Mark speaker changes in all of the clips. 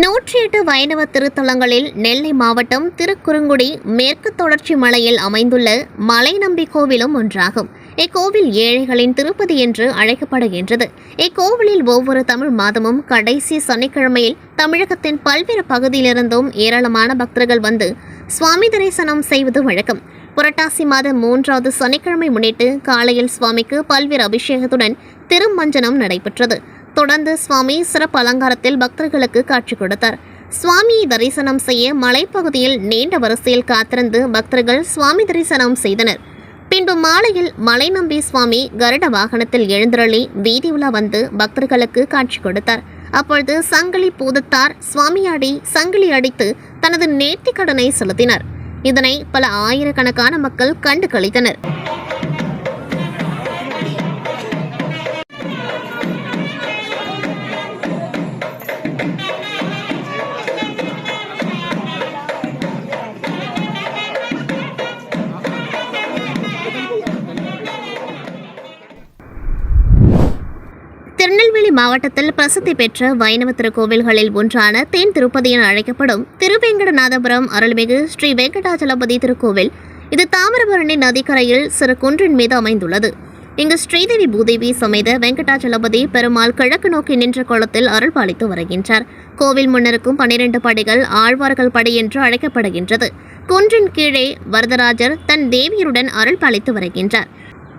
Speaker 1: நூற்றி எட்டு வைணவ திருத்தலங்களில் நெல்லை மாவட்டம் திருக்குறுங்குடி மேற்கு தொடர்ச்சி மலையில் அமைந்துள்ள மலை நம்பி கோவிலும் ஒன்றாகும். இக்கோவில் ஏழைகளின் திருப்பதி என்று அழைக்கப்படுகின்றது. இக்கோவிலில் ஒவ்வொரு தமிழ் மாதமும் கடைசி சனிக்கிழமையில் தமிழகத்தின் பல்வேறு பகுதியிலிருந்தும் ஏராளமான பக்தர்கள் வந்து சுவாமி தரிசனம் செய்வது வழக்கம். புரட்டாசி மாதம் மூன்றாவது சனிக்கிழமை முன்னிட்டு காலையில் சுவாமிக்கு பல்வேறு அபிஷேகத்துடன் திருமஞ்சனம் நடைபெற்றது. தொடர்ந்து சுவாமி சிறப்பு அலங்காரத்தில் பக்தர்களுக்கு காட்சி கொடுத்தார். சுவாமியை தரிசனம் செய்ய மலைப்பகுதியில் நீண்ட வரிசையில் காத்திருந்து பக்தர்கள் சுவாமி தரிசனம் செய்தனர். பின்பு மாலையில் மலை நம்பி சுவாமி கருட வாகனத்தில் எழுந்தருளி வீதி உலா வந்து பக்தர்களுக்கு காட்சி கொடுத்தார். அப்பொழுது சங்கிலி பூதத்தார் சுவாமியாடி சங்கிலி அடித்து தனது நேர்த்திக்கடனை செலுத்தினர். இதனை பல ஆயிரக்கணக்கான மக்கள் கண்டு கழித்தனர் திருநெல்வேலி மாவட்டத்தில் பிரசித்தி பெற்ற வைணவ திருக்கோவில்களில் ஒன்றான தேன் திருப்பதி என அழைக்கப்படும் திருவேங்கடநாதபுரம் அருள்மிகு ஸ்ரீ வெங்கடாச்சலபதி திருக்கோவில் இது தாமிரபரணி நதிக்கரையில் சிறு குன்றின் மீது அமைந்துள்ளது. இங்கு ஸ்ரீதேவி பூதேவி சமேத வெங்கடாச்சலபதி பெருமாள் கிழக்கு நோக்கி நின்ற குளத்தில் அருள் பாலித்து வருகின்றார். கோவில் முன்னருக்கும் பனிரெண்டு படைகள் ஆழ்வார்கள் படை என்று அழைக்கப்படுகின்றது. குன்றின் கீழே வரதராஜர் தன் தேவியருடன் அருள் பாலித்து வருகின்றார்.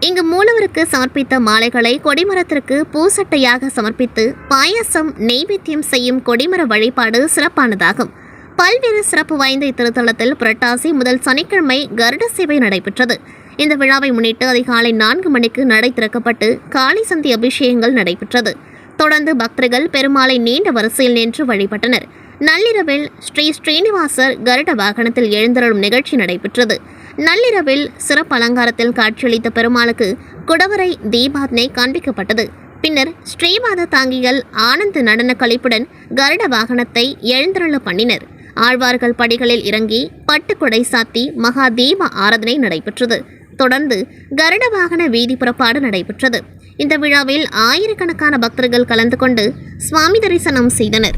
Speaker 1: இங்கு மூலவருக்கு சமர்ப்பித்த மாலைகளை கொடிமரத்திற்கு பூசட்டையாக சமர்ப்பித்து பாயாசம் நெய்வேத்தியம் செய்யும் கொடிமர வழிபாடு சிறப்பானதாகும். பல்வேறு சிறப்பு வாய்ந்த இத்திருத்தலத்தில் புரட்டாசி முதல் சனிக்கிழமை கருட சேவை நடைபெற்றது. இந்த விழாவை முன்னிட்டு அதிகாலை நான்கு மணிக்கு நடை திறக்கப்பட்டு காளி சந்தி அபிஷேகங்கள் நடைபெற்றது. தொடர்ந்து பக்தர்கள் பெருமாளை நீண்ட வரிசையில் நின்று வழிபட்டனர். நள்ளிரவில் ஸ்ரீ ஸ்ரீனிவாசர் கருட வாகனத்தில் எழுந்தருளும் நிகழ்ச்சி நடைபெற்றது. நள்ளிரவில் சிறப்பு அலங்காரத்தில் காட்சியளித்த பெருமாளுக்கு குடவரை தீபாத்னை காண்பிக்கப்பட்டது. பின்னர் ஸ்ரீவாத தாங்கிகள் ஆனந்த நடன கழிப்புடன் கருட வாகனத்தை எழுந்தருள பண்ணினர். ஆழ்வார்கள் படிகளில் இறங்கி பட்டுக்குடை சாத்தி மகா தீப ஆராதனை நடைபெற்றது. தொடர்ந்து கருட வாகன வீதி புறப்பாடு நடைபெற்றது. இந்த விழாவில் ஆயிரக்கணக்கான பக்தர்கள் கலந்து கொண்டு சுவாமி தரிசனம் செய்தனர்.